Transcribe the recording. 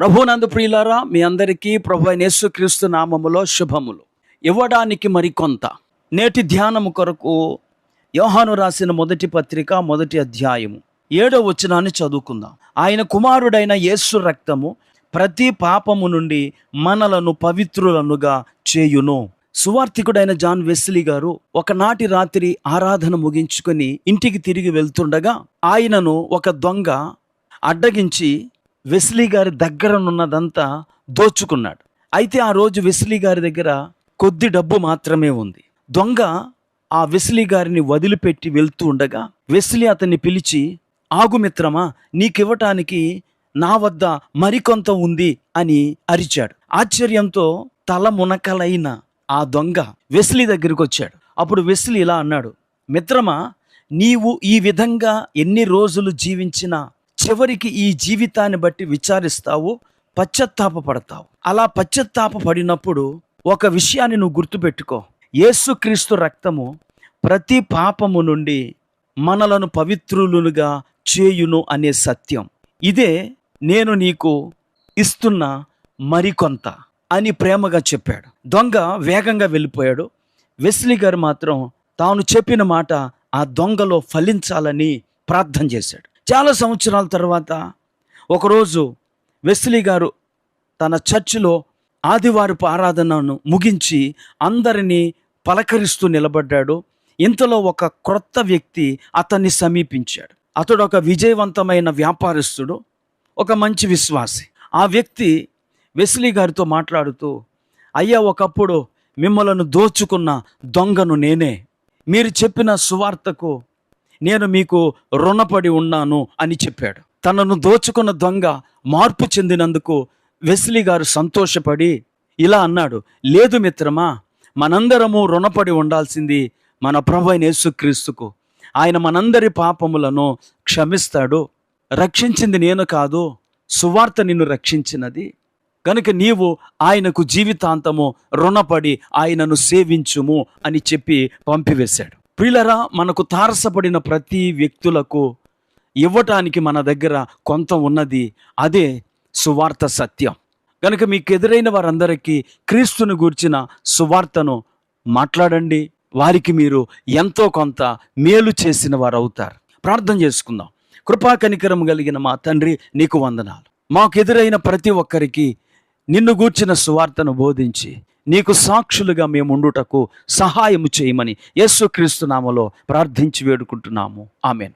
ప్రభునందు ప్రియులారా మీ అందరికీ ప్రభు నేసు యేసుక్రీస్తు నామములో శుభములు. ఇవ్వడానికి మరికొంత నేటి ధ్యానము కొరకు యోహాను రాసిన మొదటి పత్రిక మొదటి అధ్యాయము ఏడో వచనాన్ని చదువుకుందాం. ఆయన కుమారుడైన యేసు రక్తము ప్రతి పాపము నుండి మనలను పవిత్రులనుగా చేయును. సువార్థికుడైన జాన్ వెస్లీ గారు ఒకనాటి రాత్రి ఆరాధన ముగించుకొని ఇంటికి తిరిగి వెళ్తుండగా ఆయనను ఒక దొంగ అడ్డగించి వెస్లీ గారి దగ్గరనున్నదంతా దోచుకున్నాడు. అయితే ఆ రోజు వెస్లీ గారి దగ్గర కొద్ది డబ్బు మాత్రమే ఉంది. దొంగ ఆ వెస్లీ గారిని వదిలిపెట్టి వెళ్తూ ఉండగా వెస్లీ అతన్ని పిలిచి ఆగు మిత్రమా నీకివ్వటానికి నా వద్ద మరికొంత ఉంది అని అరిచాడు. ఆశ్చర్యంతో తల మునకలైన ఆ దొంగ వెస్లీ దగ్గరికి వచ్చాడు అప్పుడు వెస్లీ ఇలా అన్నాడు మిత్రమా నీవు ఈ విధంగా ఎన్ని రోజులు జీవించినా చివరికి ఈ జీవితాన్ని బట్టి విచారిస్తావు పశ్చత్తాపపడతావు. అలా పశ్చత్తాప పడినప్పుడు ఒక విషయాన్ని నువ్వు గుర్తుపెట్టుకో. యేసుక్రీస్తు రక్తము ప్రతి పాపము నుండి మనలను పవిత్రులుగా చేయును అనే సత్యం. ఇదే నేను నీకు ఇస్తున్న మరికొంత అని ప్రేమగా చెప్పాడు. దొంగ వేగంగా వెళ్ళిపోయాడు. వెస్లీ గారు మాత్రం తాను చెప్పిన మాట ఆ దొంగలో ఫలించాలని ప్రార్థన చేశాడు. చాలా సంవత్సరాల తర్వాత ఒకరోజు వెస్లీ గారు తన చర్చిలో ఆదివారపు ఆరాధనను ముగించి అందరినీ పలకరిస్తూ నిలబడ్డాడు. ఇంతలో ఒక క్రొత్త వ్యక్తి అతన్ని సమీపించాడు. అతడు ఒక విజయవంతమైన వ్యాపారస్తుడు ఒక మంచి విశ్వాసి. ఆ వ్యక్తి వెస్లీ గారితో మాట్లాడుతూ అయ్యా ఒకప్పుడు మిమ్మలను దోచుకున్న దొంగను నేనే. మీరు చెప్పిన సువార్తకు నేను మీకు రుణపడి ఉన్నాను అని చెప్పాడు. తనను దోచుకున్న దొంగ మార్పు చెందినందుకు వెస్లీ గారు సంతోషపడి ఇలా అన్నాడు లేదు మిత్రమా మనందరము రుణపడి ఉండాల్సింది మన ప్రభు అయిన యేసుక్రీస్తుకు. ఆయన మనందరి పాపములను క్షమిస్తాడు. రక్షించింది నేను కాదు సువార్త నిన్ను రక్షించినది. కనుక నీవు ఆయనకు జీవితాంతము రుణపడి ఆయనను సేవించుము అని చెప్పి పంపివేశాడు. ప్రిలరా మనకు తారసపడిన ప్రతి వ్యక్తులకు ఇవ్వటానికి మన దగ్గర కొంత ఉన్నది. అదే సువార్త సత్యం. కనుక మీకు ఎదురైన వారందరికీ క్రీస్తుని గూర్చిన సువార్తను మాట్లాడండి. వారికి మీరు ఎంతో కొంత మేలు చేసిన వారు అవుతారు ప్రార్థన చేసుకుందాం. కృపా కనికరం కలిగిన మా తండ్రి నీకు వందనాలు. మాకు ఎదురైన ప్రతి ఒక్కరికి నిన్ను గూర్చిన సువార్తను బోధించి నీకు సాక్షులుగా మేము ఉండుటకు సహాయము చేయమని యేసుక్రీస్తు నామలో ప్రార్థించి వేడుకుంటున్నాము. ఆమెన్.